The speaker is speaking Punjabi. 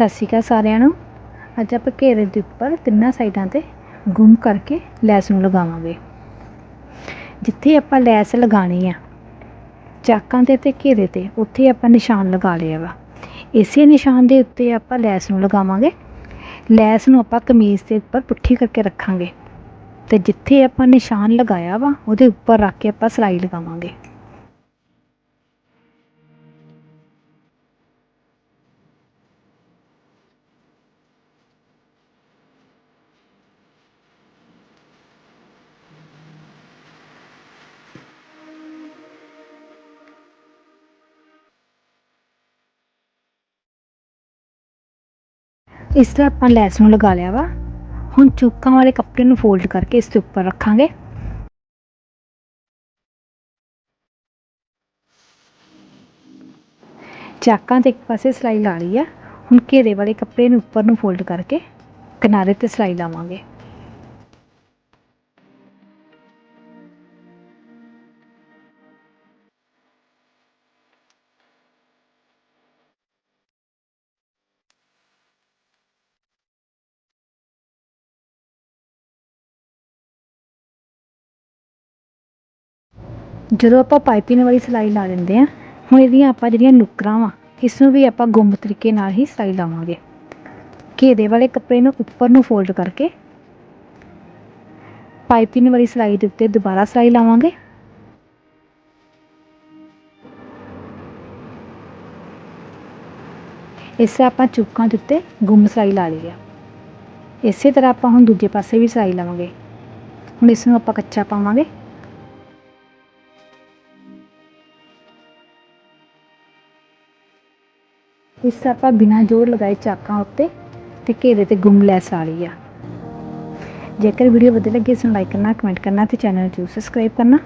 ਸਤਿ ਸ਼੍ਰੀ ਅਕਾਲ ਸਾਰਿਆਂ ਨੂੰ। ਅੱਜ ਆਪਾਂ ਘੇਰੇ ਦੇ ਉੱਪਰ ਤਿੰਨਾਂ ਸਾਈਡਾਂ ਤੇ ਗੁੰਮ ਕਰਕੇ ਲੈਸ ਨੂੰ ਲਗਾਵਾਂਗੇ। ਜਿੱਥੇ ਆਪਾਂ ਲੈਸ ਲਗਾਣੀ ਆ, ਚਾਕਾਂ ਤੇ ਤੇ ਘੇਰੇ ਤੇ, ਉੱਥੇ ਆਪਾਂ ਨਿਸ਼ਾਨ ਲਗਾ ਲਿਆ ਵਾ। ਇਸੇ ਨਿਸ਼ਾਨ ਦੇ ਉੱਤੇ ਆਪਾਂ ਲੈਸ ਨੂੰ ਲਗਾਵਾਂਗੇ। ਲੈਸ ਨੂੰ ਆਪਾਂ ਕਮੀਜ਼ ਦੇ ਉੱਪਰ ਪੁੱਠੀ ਕਰਕੇ ਰੱਖਾਂਗੇ। ਤੇ ਜਿੱਥੇ ਆਪਾਂ ਨਿਸ਼ਾਨ ਲਗਾਇਆ ਵਾ, ਉਹਦੇ ਉੱਪਰ ਰੱਖ ਕੇ ਆਪਾਂ ਸਿਲਾਈ ਲਗਾਵਾਂਗੇ। ਇਸ ਤਰ੍ਹਾਂ ਆਪਾਂ ਲੈਸ ਨੂੰ ਲਗਾ ਲਿਆ ਵਾ। ਹੁਣ ਚੁੱਕਾਂ ਵਾਲੇ ਕੱਪੜੇ ਨੂੰ ਫੋਲਡ ਕਰਕੇ ਇਸ ਦੇ ਉੱਪਰ ਰੱਖਾਂਗੇ। ਚਾਕਾਂ ਤੇ ਇੱਕ ਪਾਸੇ ਸਿਲਾਈ ਲਾ ਲਈ ਆ। ਹੁਣ ਘੇਰੇ ਵਾਲੇ ਕੱਪੜੇ ਨੂੰ ਉੱਪਰ ਨੂੰ ਫੋਲਡ ਕਰਕੇ ਕਿਨਾਰੇ ਤੇ ਸਿਲਾਈ ਲਾਵਾਂਗੇ। ਜਦੋਂ ਆਪਾਂ ਪਾਈਪਿੰਗ ਵਾਲੀ ਸਿਲਾਈ ਲਾ ਲੈਂਦੇ ਹਾਂ, ਹੁਣ ਇਹਦੀਆਂ ਆਪਾਂ ਜਿਹੜੀਆਂ ਨੁਕਰਾਂ ਵਾ, ਇਸ ਨੂੰ ਵੀ ਆਪਾਂ ਗੁੰਮ ਤਰੀਕੇ ਨਾਲ ਹੀ ਸਿਲਾਈ ਲਾਵਾਂਗੇ। ਘੇਰੇ ਵਾਲੇ ਕੱਪੜੇ ਨੂੰ ਉੱਪਰ ਨੂੰ ਫੋਲਡ ਕਰਕੇ ਪਾਈਪਿੰਗ ਵਾਲੀ ਸਿਲਾਈ ਦੇ ਉੱਤੇ ਦੁਬਾਰਾ ਸਿਲਾਈ ਲਾਵਾਂਗੇ। ਇਸੇ ਆਪਾਂ ਚੁੱਕਾਂ ਦੇ ਉੱਤੇ ਗੁੰਮ ਸਿਲਾਈ ਲਾ ਲਈ ਆ। ਇਸੇ ਤਰ੍ਹਾਂ ਆਪਾਂ ਹੁਣ ਦੂਜੇ ਪਾਸੇ ਵੀ ਸਿਲਾਈ ਲਾਵਾਂਗੇ। ਹੁਣ ਇਸ ਨੂੰ ਆਪਾਂ ਕੱਚਾ ਪਾਵਾਂਗੇ। ਇਸ ਤਰ੍ਹਾਂ ਆਪਾਂ ਬਿਨਾਂ ਜ਼ੋਰ ਲਗਾਏ ਚਾਕਾਂ ਉੱਤੇ ਤੇ ਘੇਰੇ ਤੇ ਗੁੰਮ ਲੈਸ ਆ ਰਹੀ ਆ। ਜੇਕਰ ਵੀਡੀਓ ਵਧੀਆ ਲੱਗੀ, ਇਸ ਨੂੰ ਲਾਈਕ ਕਰਨਾ ਕਮੈਂਟ ਕਰਨਾ ਤੇ ਚੈਨਲ ਨੂੰ ਸਬਸਕ੍ਰਾਈਬ ਕਰਨਾ।